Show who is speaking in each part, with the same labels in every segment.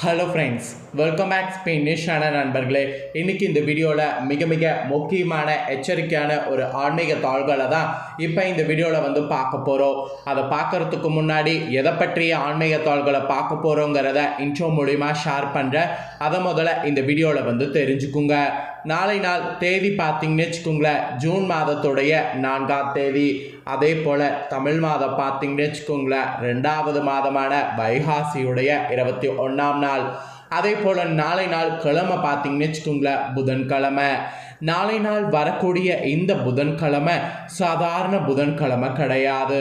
Speaker 1: Hello friends welcome back ஸ்பெயினிஷான நண்பர்களே. இன்றைக்கி இந்த வீடியோவில் மிக மிக முக்கியமான எச்சரிக்கையான ஒரு ஆன்மீக தாள்களை தான் இப்போ இந்த வீடியோவில் வந்து பார்க்க போகிறோம் அதை பார்க்கறதுக்கு முன்னாடி எதை பற்றிய ஆன்மீக தாள்களை பார்க்க போகிறோங்கிறத இன்ட்ரோ மூலிமா ஷேர் பண்ணுறேன் அதை முதல்ல இந்த வீடியோவில் வந்து தெரிஞ்சுக்குங்க. நாளை நாள் தேதி பார்த்தீங்கன்னு வச்சுக்கோங்களேன் ஜூன் மாதத்துடைய நான்காம் தேதி. அதே போல் தமிழ் மாதம் பார்த்தீங்கன்னு வச்சுக்கோங்களேன் ரெண்டாவது மாதமான வைகாசியுடைய இருபத்தி ஒன்றாம் நாள். அதே போல் நாளை நாள் கிழமை பார்த்தீங்கன்னு வச்சுக்கோங்களேன் புதன்கிழமை. நாளை நாள் வரக்கூடிய இந்த புதன்கிழமை சாதாரண புதன்கிழமை கிடையாது.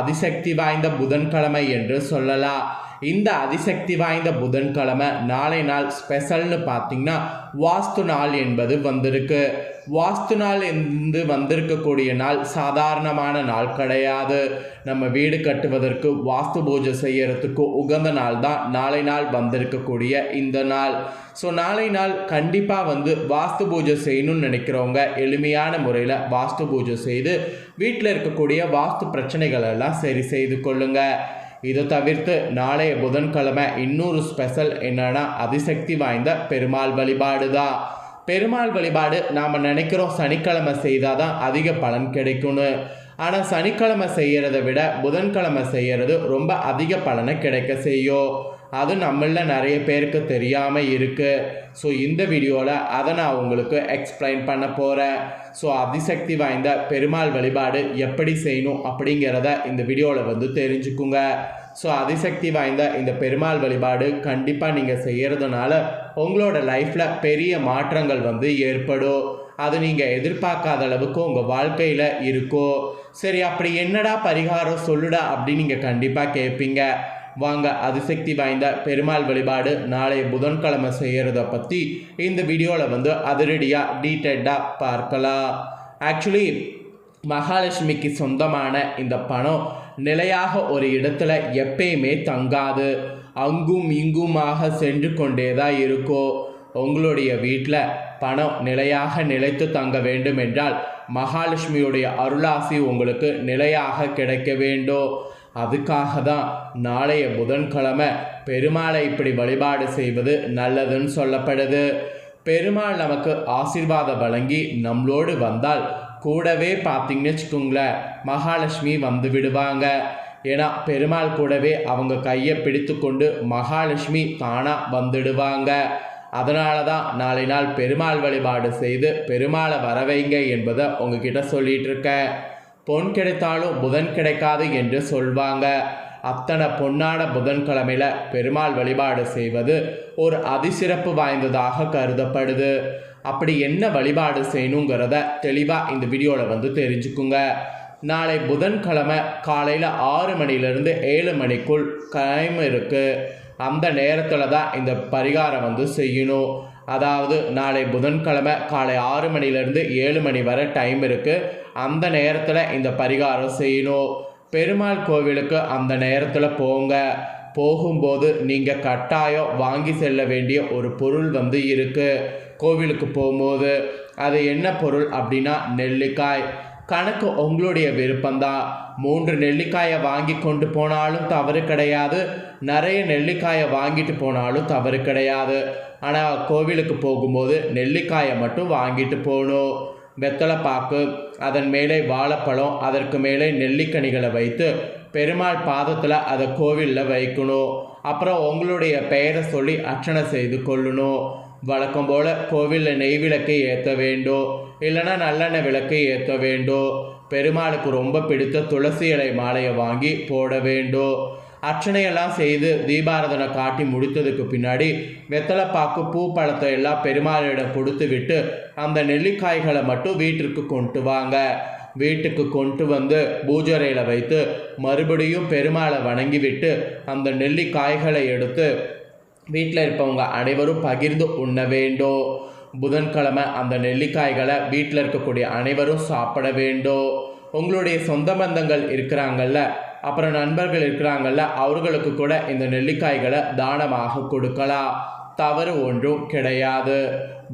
Speaker 1: அதிசக்தி வாய்ந்த புதன்கிழமை என்று சொல்லலாம். இந்த அதிசக்தி வாய்ந்த புதன்கிழமை நாளை நாள் ஸ்பெஷல்னு பார்த்தீங்கன்னா வாஸ்து நாள் என்பது வந்திருக்கு. வாஸ்து நாள் என்று வந்திருக்கக்கூடிய நாள் சாதாரணமான நாள் கிடையாது. நம்ம வீடு கட்டுவதற்கு வாஸ்து பூஜை செய்யறதுக்கு உகந்த நாள் தான் நாளை நாள் வந்திருக்கக்கூடிய இந்த நாள். ஸோ நாளை நாள் கண்டிப்பாக வந்து வாஸ்து பூஜை செய்யணும்னு நினைக்கிறவங்க எளிமையான முறையில் வாஸ்து பூஜை செய்து வீட்டில் இருக்கக்கூடிய வாஸ்து பிரச்சனைகள் எல்லாம் சரி செய்து கொள்ளுங்கள் இதை தவிர்த்து நாளைய புதன்கிழமை இன்னொரு ஸ்பெஷல் என்னன்னா அதிசக்தி வாய்ந்த பெருமாள் வழிபாடு தான் பெருமாள் வழிபாடு நாம் நினைக்கிறோம் சனிக்கிழமை செய்தால் தான் அதிக பலன் கிடைக்கும்னு. ஆனால் சனிக்கிழமை செய்கிறத விட புதன்கிழமை செய்கிறது ரொம்ப அதிக பலனை கிடைக்க செய்யும். அது நம்மள நிறைய பேருக்கு தெரியாமல் இருக்குது ஸோ இந்த வீடியோவில் அதை நான் உங்களுக்கு எக்ஸ்பிளைன் பண்ண போகிறேன் ஸோ அதிசக்தி வாய்ந்த பெருமாள் வழிபாடு எப்படி செய்யணும் அப்படிங்கிறத இந்த வீடியோவில் வந்து தெரிஞ்சுக்குங்க. ஸோ அதிசக்தி வாய்ந்த இந்த பெருமாள் வழிபாடு கண்டிப்பாக நீங்கள் செய்கிறதுனால உங்களோட லைஃப்பில் பெரிய மாற்றங்கள் வந்து ஏற்படும் அது நீங்கள் எதிர்பார்க்காத அளவுக்கு உங்கள் வாழ்க்கையில் இருக்கும் சரி அப்படி என்னடா பரிகாரம் சொல்லுடா அப்படின்னு நீங்கள் கண்டிப்பாக கேட்பீங்க வாங்க அதிசக்தி வாய்ந்த பெருமாள் வழிபாடு நாளை புதன்கிழமை செய்கிறத பற்றி இந்த வீடியோவில் வந்து அதிரடியாக டீட்டெயில்டாக பார்க்கலாம். ஆக்சுவலி மகாலட்சுமிக்கு சொந்தமான இந்த பணம் நிலையாக ஒரு இடத்துல எப்பயுமே தங்காது. அங்கும் இங்குமாக சென்று கொண்டே தான் உங்களுடைய வீட்டில் பணம் நிலையாக நிலைத்து தங்க வேண்டும் என்றால் மகாலட்சுமியுடைய அருளாசி உங்களுக்கு நிலையாக கிடைக்க வேண்டும் அதுக்காக தான் நாளைய புதன்கிழமை பெருமாளை இப்படி வழிபாடு செய்வது நல்லதுன்னு சொல்லப்படுது. பெருமாள் நமக்கு ஆசீர்வாதம் வழங்கி நம்மளோடு வந்தால் கூடவே பார்த்தீங்கன்னு வச்சுக்கோங்களேன் மகாலட்சுமி வந்து விடுவாங்க. ஏன்னா பெருமாள் கூடவே அவங்க கையை பிடித்து கொண்டு மகாலட்சுமி தானாக வந்துடுவாங்க. அதனால தான் நாளை நாள் பெருமாள் வழிபாடு செய்து பெருமாளை வரவைங்க என்பதை உங்ககிட்ட சொல்லிட்டு இருக்கேன் பொன் கிடைத்தாலும் புதன் கிடைக்காது என்று சொல்வாங்க. அத்தனை பொன்னான புதன்கிழமையில் பெருமாள் வழிபாடு செய்வது ஒரு அதிசிறப்பு வாய்ந்ததாக கருதப்படுது. அப்படி என்ன வழிபாடு செய்யணுங்கிறத தெளிவாக இந்த வீடியோவில் வந்து தெரிஞ்சுக்குங்க. நாளை புதன்கிழமை காலையில் ஆறு மணிலேருந்து ஏழு மணிக்குள் டைம் இருக்குது அந்த நேரத்தில் தான் இந்த பரிகாரம் வந்து செய்யணும். அதாவது நாளை புதன்கிழமை காலை ஆறு மணிலேருந்து ஏழு மணி வரை டைம் இருக்குது அந்த நேரத்தில் இந்த பரிகாரம் செய்யணும். பெருமாள் கோவிலுக்கு அந்த நேரத்தில் போங்க. போகும்போது நீங்கள் கட்டாயம் வாங்கி செல்ல வேண்டிய ஒரு பொருள் வந்து இருக்குது கோவிலுக்கு போகும்போது அது என்ன பொருள் அப்படின்னா நெல்லிக்காய். கணக்கு உங்களுடைய விருப்பம்தான் மூன்று நெல்லிக்காயை வாங்கி கொண்டு போனாலும் தவறு கிடையாது. நிறைய நெல்லிக்காயை வாங்கிட்டு போனாலும் தவறு கிடையாது. ஆனால் கோவிலுக்கு போகும்போது நெல்லிக்காயை மட்டும் வாங்கிட்டு போகணும் வெத்தலை பாக்கு அதன் மேலே வாழைப்பழம் அதற்கு மேலே நெல்லிக்கனிகளை வைத்து பெருமாள் பாதத்தில் அதை கோவிலில் வைக்கணும். அப்புறம் உங்களுடைய பெயரை சொல்லி அர்ச்சனை செய்து கொள்ளணும். வழக்கம் போல் கோவிலில் நெய் விளக்கை ஏற்ற வேண்டும் இல்லைன்னா நல்லெண்ணெய் விளக்கை ஏற்ற வேண்டும் பெருமாளுக்கு ரொம்ப பிடித்த துளசி இலை மாலையை வாங்கி போட வேண்டும் அர்ச்சனையெல்லாம் செய்து தீபாரதனை காட்டி முடித்ததுக்கு பின்னாடி வெத்தலைப்பாக்கு பூ பழத்தை எல்லாம் பெருமாளிடம் கொடுத்து விட்டு அந்த நெல்லிக்காய்களை மட்டும் வீட்டிற்கு கொண்டு வாங்க. வீட்டுக்கு கொண்டு வந்து பூஜரையில் வைத்து மறுபடியும் பெருமாளை வணங்கி விட்டு அந்த நெல்லிக்காய்களை எடுத்து வீட்டில் இருப்பவங்க அனைவரும் பகிர்ந்து உண்ண வேண்டும். புதன்கிழமை அந்த நெல்லிக்காய்களை வீட்டில் இருக்கக்கூடிய அனைவரும் சாப்பிட வேண்டும். உங்களுடைய சொந்த பந்தங்கள் இருக்கிறாங்கல்ல அப்புறம் நண்பர்கள் இருக்கிறாங்கல்ல அவர்களுக்கு கூட இந்த நெல்லிக்காய்களை தானமாக கொடுக்கலாம். தவறு ஒன்றும் கிடையாது.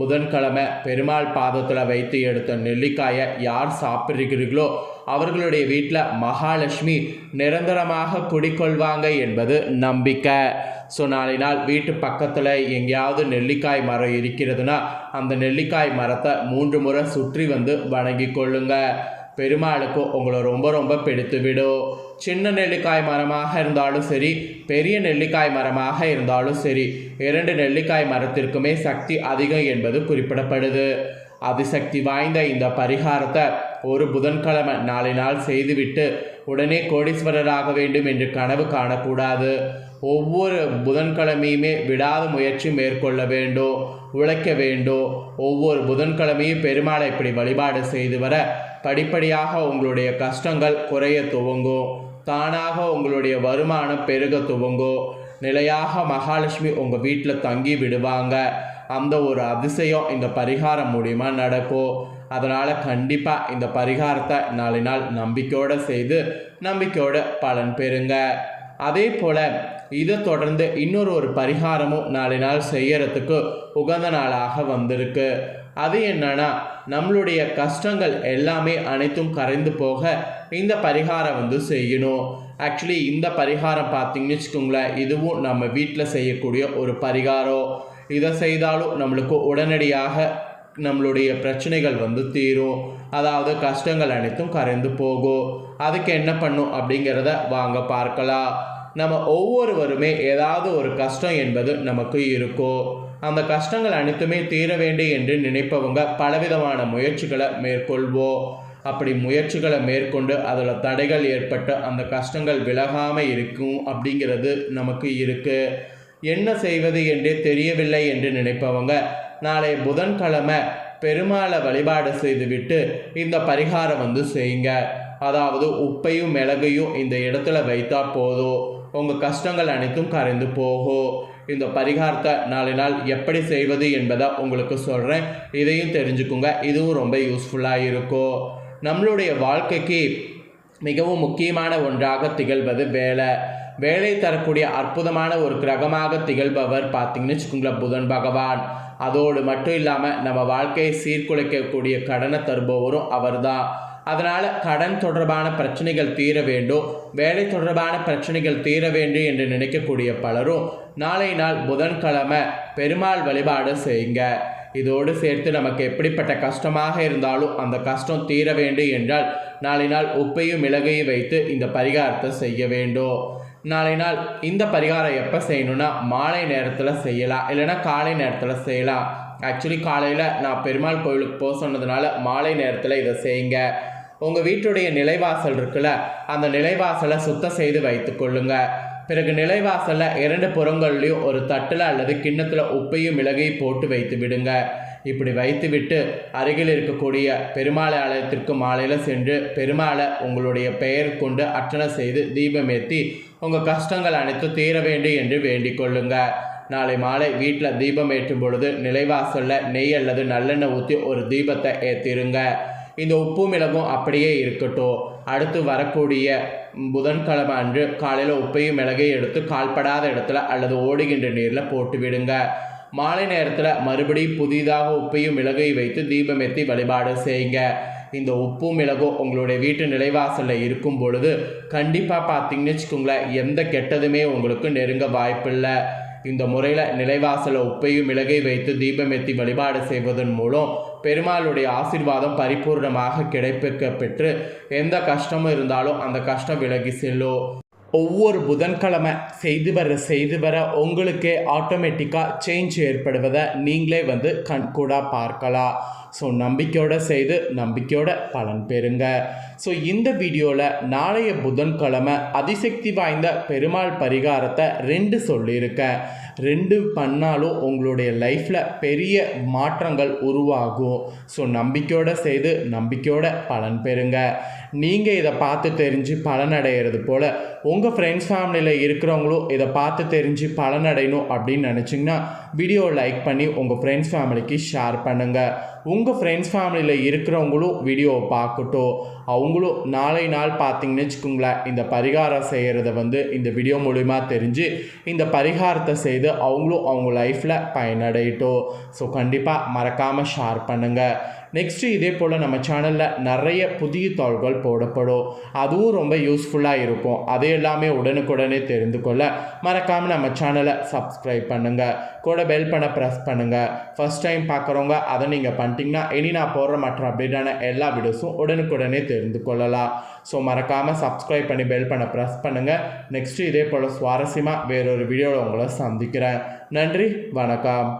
Speaker 1: புதன்கிழமை பெருமாள் பாதத்தில் வைத்து எடுத்த நெல்லிக்காயை யார் சாப்பிடுகிறீர்களோ அவர்களுடைய வீட்டில் மகாலட்சுமி நிரந்தரமாக குடிக்கொள்வாங்க என்பது நம்பிக்கை. ஸோ நாளை நாள் வீட்டு பக்கத்தில் எங்கேயாவது நெல்லிக்காய் மரம் இருக்கிறதுனா அந்த நெல்லிக்காய் மரத்தை மூன்று முறை சுற்றி வந்து வணங்கி கொள்ளுங்க. பெருமாளுக்கு உங்களை ரொம்ப ரொம்ப பிடித்து விடும். சின்ன நெல்லிக்காய் மரமாக இருந்தாலும் சரி பெரிய நெல்லிக்காய் மரமாக இருந்தாலும் சரி இரண்டு நெல்லிக்காய் மரத்திற்குமே சக்தி அதிகம் என்பது குறிப்பிடப்படுது. அதிசக்தி வாய்ந்த இந்த பரிகாரத்தை ஒரு புதன்கிழமை நாளை நாள் செய்துவிட்டு உடனே கோடீஸ்வரராக வேண்டும் என்று கனவு காணக்கூடாது. ஒவ்வொரு புதன்கிழமையுமே விடாத முயற்சி மேற்கொள்ள வேண்டும் உழைக்க வேண்டும் ஒவ்வொரு புதன்கிழமையும் பெருமாளை இப்படி வழிபாடு செய்து வர படிப்படியாக உங்களுடைய கஷ்டங்கள் குறைய துவங்கும் தானாக உங்களுடைய வருமானம் பெருக துவங்கும் நிலையாக மகாலட்சுமி உங்கள் வீட்டில் தங்கி விடுவாங்க. அந்த ஒரு அதிசயம் இந்த பரிகாரம் மூலிமா நடக்கும். அதனால் கண்டிப்பாக இந்த பரிகாரத்தை நாளை நாள் நம்பிக்கையோடு செய்து நம்பிக்கையோடு பலன் பெறுங்க. அதே போல் இதை தொடர்ந்து இன்னொரு ஒரு பரிகாரமும் நாளை நாள் செய்யறதுக்கு உகந்த நாளாக வந்திருக்கு. அது என்னன்னா நம்மளுடைய கஷ்டங்கள் எல்லாமே அனைத்தும் கரைந்து போக இந்த பரிகாரம் வந்து செய்யணும். ஆக்சுவலி இந்த பரிகாரம் பார்த்தீங்கன்னு வச்சுக்கோங்களேன் இதுவும் நம்ம வீட்டில் செய்யக்கூடிய ஒரு பரிகாரம். இதை செய்தாலும் நம்மளுக்கு உடனடியாக நம்மளுடைய பிரச்சனைகள் வந்து தீரும். அதாவது கஷ்டங்கள் அனைத்தும் கரைந்து போகும். அதுக்கு என்ன பண்ணும் அப்படிங்கிறத வாங்க பார்க்கலாம். நம்ம ஒவ்வொருவருமே ஏதாவது ஒரு கஷ்டம் என்பது நமக்கு இருக்கும். அந்த கஷ்டங்கள் அனைத்துமே தீர வேண்டும் என்று நினைப்பவங்க பலவிதமான முயற்சிகளை மேற்கொள்வோம். அப்படி முயற்சிகளை மேற்கொண்டு அதில் தடைகள் ஏற்பட்டு அந்த கஷ்டங்கள் விலகாமல் இருக்கும் அப்படிங்கிறது நமக்கு இருக்குது என்ன செய்வது என்றே தெரியவில்லை என்று நினைப்பவங்க. நாளை புதன்கிழமை பெருமாளை வழிபாடு செய்துவிட்டு இந்த பரிகாரம் வந்து செய்யுங்க. அதாவது உப்பையும் மிளகையும் இந்த இடத்துல வைத்தா போதும். உங்கள் கஷ்டங்கள் அனைத்தும் கரைந்து போகும். இந்த பரிகாரத்தை நாளை நாள் எப்படி செய்வது என்பதை உங்களுக்கு சொல்கிறேன் இதையும் தெரிஞ்சுக்குங்க. இதுவும் ரொம்ப யூஸ்ஃபுல்லாக இருக்கும். நம்மளுடைய வாழ்க்கைக்கு மிகவும் முக்கியமான ஒன்றாக திகழ்வது வேலை. வேலை தரக்கூடிய அற்புதமான ஒரு கிரகமாக திகழ்பவர் பார்த்தீங்கன்னு வச்சுக்கோங்களேன் புதன் பகவான். அதோடு மட்டும் இல்லாமல் நம்ம வாழ்க்கையை சீர்குலைக்கக்கூடிய கடனை தருபவரும் அவர்தான். அதனால் கடன் தொடர்பான பிரச்சனைகள் தீர வேண்டும் வேலை தொடர்பான பிரச்சனைகள் தீர வேண்டும் என்று நினைக்கக்கூடிய பலரும் நாளை நாள் புதன்கிழமை பெருமாள் வழிபாடு செய்யுங்க. இதோடு சேர்த்து நமக்கு எப்படிப்பட்ட கஷ்டமாக இருந்தாலும் அந்த கஷ்டம் தீர வேண்டும் என்றால் நாளை நாள் உப்பையும் மிளகையும் வைத்து இந்த பரிகாரத்தை செய்ய வேண்டும். நாளை நாள் இந்த பரிகாரம் எப்போ செய்யணும்னா மாலை நேரத்தில் செய்யலாம் இல்லைன்னா காலை நேரத்தில் செய்யலாம். ஆக்சுவலி காலையில் நான் பெருமாள் கோயிலுக்கு போக சொன்னதுனால மாலை நேரத்தில் இதை செய்யுங்க. உங்கள் வீட்டுடைய நிலைவாசல் இருக்குல்ல அந்த நிலைவாசலை சுத்தம் செய்து வைத்து கொள்ளுங்க. பிறகு நிலைவாசலில் இரண்டு புறங்கள்லையும் ஒரு தட்டில் அல்லது கிண்ணத்தில் உப்பையும் மிளகையும் போட்டு வைத்து விடுங்க. இப்படி வைத்துவிட்டு அருகில் இருக்கக்கூடிய பெருமாளை ஆலயத்திற்கு மாலையில் சென்று பெருமாளை உங்களுடைய பெயர் கொண்டு அர்ச்சனை செய்து தீபம் ஏற்றி உங்கள் கஷ்டங்கள் அனைத்தும் தீர வேண்டும் என்று வேண்டிக் கொள்ளுங்க. நாளை மாலை வீட்டில் தீபம் ஏற்றும் பொழுது நிலைவாசலில் நெய் அல்லது நல்லெண்ணெய் ஊற்றி ஒரு தீபத்தை ஏற்றிருங்க இந்த உப்பு மிளகும் அப்படியே இருக்கட்டும். அடுத்து வரக்கூடிய புதன்கிழமை அன்று காலையில் உப்பையும் மிளகையும் எடுத்து கால்படாத இடத்துல அல்லது ஓடுகின்ற நீரில் போட்டு விடுங்க. மாலை நேரத்தில் மறுபடியும் புதிதாக உப்பையும் மிளகையும் வைத்து தீபம் ஏற்றி வழிபாடு செய்யுங்க. இந்த உப்பும் மிளகும் உங்களுடைய வீட்டு நிலைவாசலில் இருக்கும் பொழுது கண்டிப்பாக பார்த்தீங்கன்னு வச்சுக்கோங்களேன் எந்த கெட்டதுமே உங்களுக்கு நெருங்க வாய்ப்பில்லை. இந்த முறையில் நிலைவாசலில் உப்பையும் மிளகை வைத்து தீபமெத்தி வழிபாடு செய்வதன் மூலம் பெருமாளுடைய ஆசீர்வாதம் பரிபூர்ணமாக கிடைப்பிக்க பெற்று எந்த கஷ்டமும் இருந்தாலும் அந்த கஷ்டம் விலகி செல்லும். ஒவ்வொரு புதன்கிழமை செய்து வர செய்து வர உங்களுக்கே ஆட்டோமேட்டிக்காக சேஞ்ச் ஏற்படுவதை நீங்களே வந்து கண்கூடாக பார்க்கலாம். ஸோ நம்பிக்கையோட செய்து நம்பிக்கையோட பலன் பெறுங்க. ஸோ இந்த வீடியோவில் நாளைய புதன்கிழமை அதிசக்தி வாய்ந்த பெருமாள் பரிகாரத்தை ரெண்டு சொல்லியிருக்கேன். ரெண்டு பண்ணாலும் உங்களுடைய லைஃப்பில் பெரிய மாற்றங்கள் உருவாகும். ஸோ நம்பிக்கையோடு செய்து நம்பிக்கையோட பலன் பெறுங்க. நீங்கள் இதை பார்த்து தெரிஞ்சு பலனடைகிறது போல் உங்கள் ஃப்ரெண்ட்ஸ் ஃபேமிலியில் இருக்கிறவங்களும் இதை பார்த்து தெரிஞ்சு பலனடையணும் அப்படின்னு நினச்சிங்கன்னா வீடியோ லைக் பண்ணி உங்கள் ஃப்ரெண்ட்ஸ் ஃபேமிலிக்கு ஷேர் பண்ணுங்கள் உங்கள் ஃப்ரெண்ட்ஸ் ஃபேமிலியில் இருக்கிறவங்களும் வீடியோவை பார்க்கட்டும். அவங்களும் நாளை நாள் பார்த்தீங்கன்னு வச்சுக்கோங்களேன் இந்த பரிகாரம் செய்கிறத வந்து இந்த வீடியோ மூலிமா தெரிஞ்சு இந்த பரிகாரத்தை செய்து அவங்களும் அவங்க லைஃப்பில் பயனடையட்டும். ஸோ கண்டிப்பாக மறக்காமல் ஷேர் பண்ணுங்கள் நெக்ஸ்ட்டு இதே போல் நம்ம சேனலில் நிறைய புதிய தாள்கள் போடப்படும். அதுவும் ரொம்ப யூஸ்ஃபுல்லாக இருக்கும். அது எல்லாமே உடனுக்குடனே தெரிந்து கொள்ள மறக்காமல் நம்ம சேனலை சப்ஸ்கிரைப் பண்ணுங்கள் கூட பெல் பண்ண ப்ரெஸ் பண்ணுங்கள் ஃபஸ்ட் டைம் பார்க்குறவங்க அதை நீங்கள் பண்ணிட்டீங்கன்னா இனி நான் போடுற மற்ற அப்டேட்டான எல்லா வீடியோஸும் உடனுக்குடனே தெரிந்து கொள்ளலாம். ஸோ மறக்காமல் சப்ஸ்கிரைப் பண்ணி பெல் பண்ண ப்ரெஸ் பண்ணுங்கள் நெக்ஸ்ட்டு இதே போல் சுவாரஸ்யமாக வேறொரு வீடியோவில் உங்களை சந்திக்கிறேன். நன்றி வணக்கம்.